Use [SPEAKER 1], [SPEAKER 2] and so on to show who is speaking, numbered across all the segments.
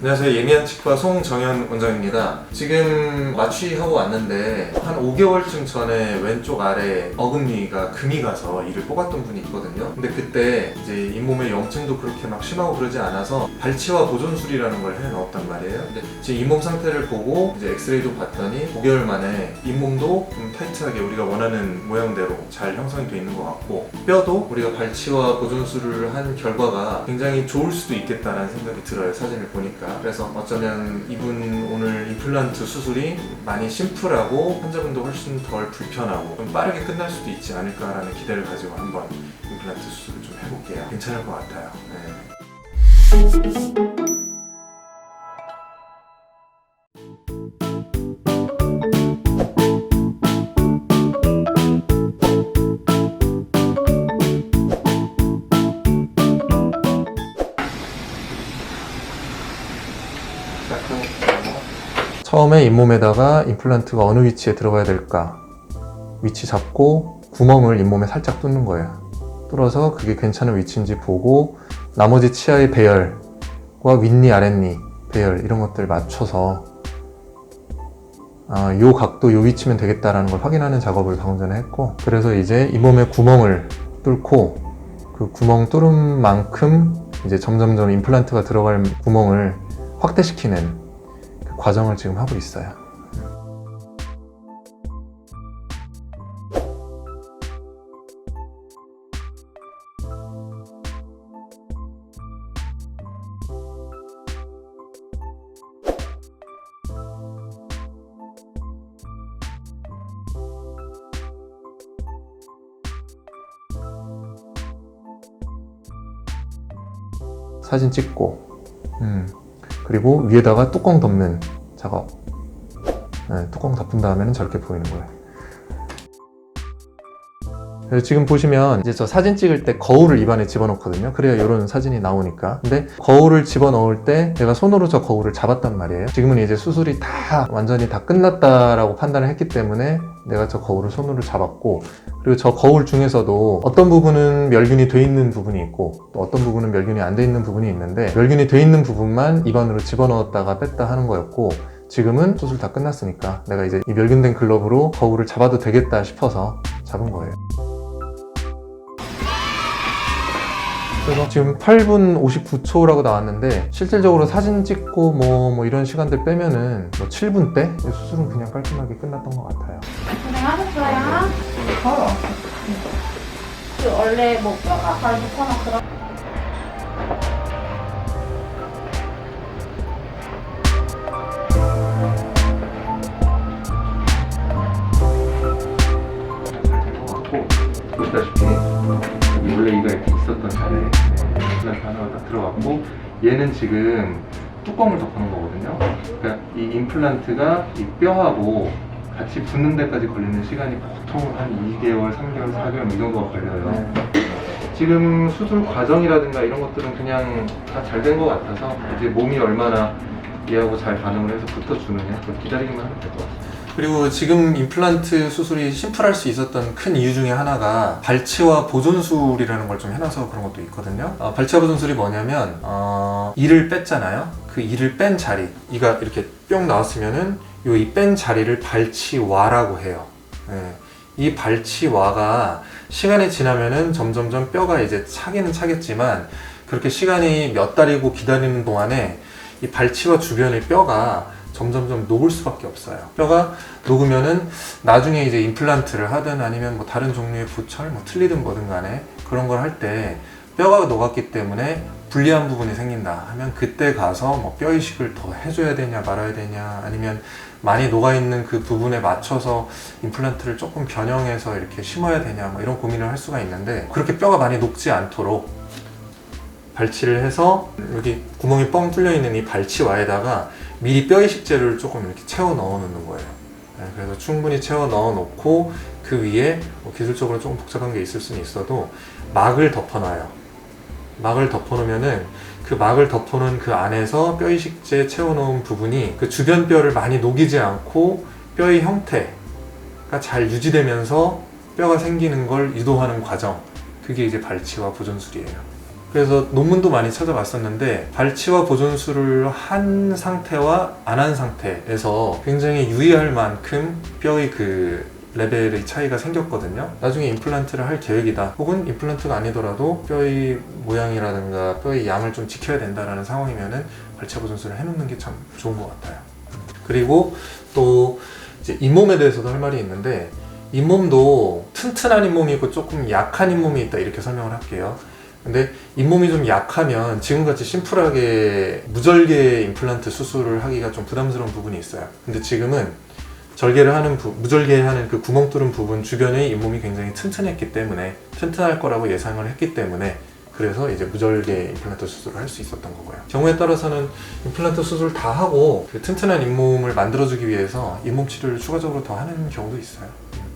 [SPEAKER 1] 안녕하세요. 예미한 치과 송정현 원장입니다. 지금 마취하고 왔는데 한 5개월쯤 전에 왼쪽 아래 어금니가 금이 가서 이를 뽑았던 분이 있거든요. 근데 그때 이제 잇몸에 염증도 그렇게 막 심하고 그러지 않아서 발치와 보존술이라는 걸해 넣었단 말이에요. 근데 지금 잇몸 상태를 보고 이제 엑스레이도 봤더니 5개월 만에 잇몸도 좀 타이트하게 우리가 원하는 모양대로 잘 형성이 돼 있는 것 같고 뼈도 우리가 발치와 보존술을 한 결과가 굉장히 좋을 수도 있겠다라는 생각이 들어요. 사진을 보니까. 그래서 어쩌면 이분 오늘 임플란트 수술이 많이 심플하고 환자분도 훨씬 덜 불편하고 좀 빠르게 끝날 수도 있지 않을까라는 기대를 가지고 한번 임플란트 수술을 좀 해볼게요. 괜찮을 것 같아요. 네. 처음에 잇몸에다가 임플란트가 어느 위치에 들어가야 될까? 위치 잡고 구멍을 잇몸에 살짝 뚫는 거예요. 뚫어서 그게 괜찮은 위치인지 보고 나머지 치아의 배열과 윗니 아랫니 배열 이런 것들 맞춰서 아, 요 각도 요 위치면 되겠다라는 걸 확인하는 작업을 방금 전에 했고 그래서 이제 잇몸에 구멍을 뚫고 그 구멍 뚫은 만큼 이제 점점점 임플란트가 들어갈 구멍을 확대시키는 그 과정을 지금 하고 있어요. 사진 찍고, 음, 그리고 위에다가 뚜껑 덮는 작업. 네, 뚜껑 덮은 다음에는 저렇게 보이는 거예요. 지금 보시면 이제 저 사진 찍을 때 거울을 입안에 집어넣거든요. 그래야 이런 사진이 나오니까. 근데 거울을 집어넣을 때 내가 손으로 저 거울을 잡았단 말이에요. 지금은 이제 수술이 다 완전히 다 끝났다라고 판단을 했기 때문에 내가 저 거울을 손으로 잡았고 그리고 저 거울 중에서도 어떤 부분은 멸균이 돼 있는 부분이 있고 또 어떤 부분은 멸균이 안 돼 있는 부분이 있는데 멸균이 돼 있는 부분만 입안으로 집어넣었다가 뺐다 하는 거였고 지금은 수술 다 끝났으니까 내가 이제 이 멸균된 글러브로 거울을 잡아도 되겠다 싶어서 잡은 거예요. 그래서 지금 8분 59초라고 나왔는데 실질적으로 사진 찍고 뭐, 뭐 이런 시간들 빼면은 뭐 7분 대 수술은 그냥 깔끔하게 끝났던 것 같아요.
[SPEAKER 2] 고생하셨어요. 걸어. 그 원래 뭐 뼈가 잘 붙거나 그런.
[SPEAKER 1] 같고 보시다시피 여기 원래 이가 이렇게 있었던 자리에 임플란트 하나가 딱 들어갔고 얘는 지금 뚜껑을 덮어놓은 거거든요. 그러니까 이 임플란트가 이 뼈하고 같이 붙는 데까지 걸리는 시간이 보통 한 2개월, 3개월, 4개월 이 정도가 걸려요. 지금 수술 과정이라든가 이런 것들은 그냥 다 잘 된 것 같아서 이제 몸이 얼마나 얘하고 잘 반응을 해서 붙어주느냐 기다리기만 하면 될 것 같아요. 그리고 지금 임플란트 수술이 심플할 수 있었던 큰 이유 중에 하나가 발치와 보존술이라는 걸 좀 해놔서 그런 것도 있거든요. 어, 발치와 보존술이 뭐냐면 어, 이를 뺐잖아요. 그 이를 뺀 자리, 이가 이렇게 뿅 나왔으면은 요이뺀 자리를 발치와라고 해요. 예. 이 발치와가 시간이 지나면은 점점점 뼈가 이제 차기는 차겠지만 그렇게 시간이 몇 달이고 기다리는 동안에 이 발치와 주변의 뼈가 점점점 녹을 수밖에 없어요. 뼈가 녹으면은 나중에 이제 임플란트를 하든 아니면 뭐 다른 종류의 부철, 뭐 틀리든 뭐든 간에 그런 걸 할 때 뼈가 녹았기 때문에 불리한 부분이 생긴다 하면 그때 가서 뭐 뼈 이식을 더 해줘야 되냐 말아야 되냐 아니면 많이 녹아 있는 그 부분에 맞춰서 임플란트를 조금 변형해서 이렇게 심어야 되냐 뭐 이런 고민을 할 수가 있는데 그렇게 뼈가 많이 녹지 않도록 발치를 해서 여기 구멍이 뻥 뚫려 있는 이 발치와에다가 미리 뼈 이식제를 조금 이렇게 채워 넣어 놓는 거예요. 네, 그래서 충분히 채워 넣어 놓고 그 위에 뭐 기술적으로 조금 복잡한 게 있을 수는 있어도 막을 덮어놔요. 막을 덮어놓으면은 그 막을 덮어놓은 그 안에서 뼈 이식제 채워놓은 부분이 그 주변 뼈를 많이 녹이지 않고 뼈의 형태가 잘 유지되면서 뼈가 생기는 걸 유도하는 과정. 그게 이제 발치와 보존술이에요. 그래서 논문도 많이 찾아봤었는데 발치와 보존술을 한 상태와 안 한 상태에서 굉장히 유의할 만큼 뼈의 그 레벨의 차이가 생겼거든요. 나중에 임플란트를 할 계획이다. 혹은 임플란트가 아니더라도 뼈의 모양이라든가 뼈의 양을 좀 지켜야 된다라는 상황이면은 발치 보존술을 해놓는 게 참 좋은 것 같아요. 그리고 또 잇몸에 대해서도 할 말이 있는데 잇몸도 튼튼한 잇몸이 있고 조금 약한 잇몸이 있다 이렇게 설명을 할게요. 근데 잇몸이 좀 약하면 지금같이 심플하게 무절개 임플란트 수술을 하기가 좀 부담스러운 부분이 있어요. 근데 지금은 절개를 하는 부- 무절개 하는 그 구멍 뚫은 부분 주변의 잇몸이 굉장히 튼튼했기 때문에 튼튼할 거라고 예상을 했기 때문에 그래서 이제 무절개 임플란트 수술을 할 수 있었던 거고요. 경우에 따라서는 임플란트 수술 다 하고 그 튼튼한 잇몸을 만들어주기 위해서 잇몸 치료를 추가적으로 더 하는 경우도 있어요.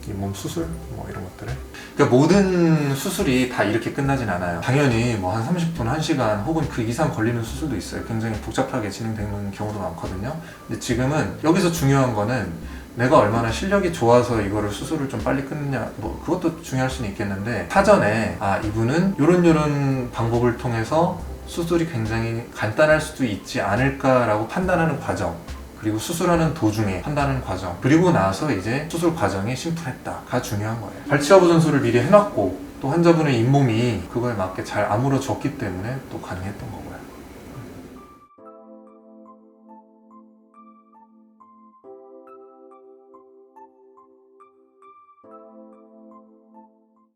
[SPEAKER 1] 잇몸 수술 뭐 이런 것들을. 그러니까 모든 수술이 다 이렇게 끝나진 않아요. 당연히 뭐 한 30분, 1시간 혹은 그 이상 걸리는 수술도 있어요. 굉장히 복잡하게 진행되는 경우도 많거든요. 근데 지금은 여기서 중요한 거는 내가 얼마나 실력이 좋아서 이거를 수술을 좀 빨리 끊느냐 뭐 그것도 중요할 수는 있겠는데 사전에 아 이분은 요런 요런 방법을 통해서 수술이 굉장히 간단할 수도 있지 않을까라고 판단하는 과정 그리고 수술하는 도중에 판단하는 과정. 그리고 나서 이제 수술 과정이 심플했다가 중요한 거예요. 발치와 보존술을 미리 해놨고 또 환자분의 잇몸이 그거에 맞게 잘 아물어졌기 때문에 또 가능했던 거고요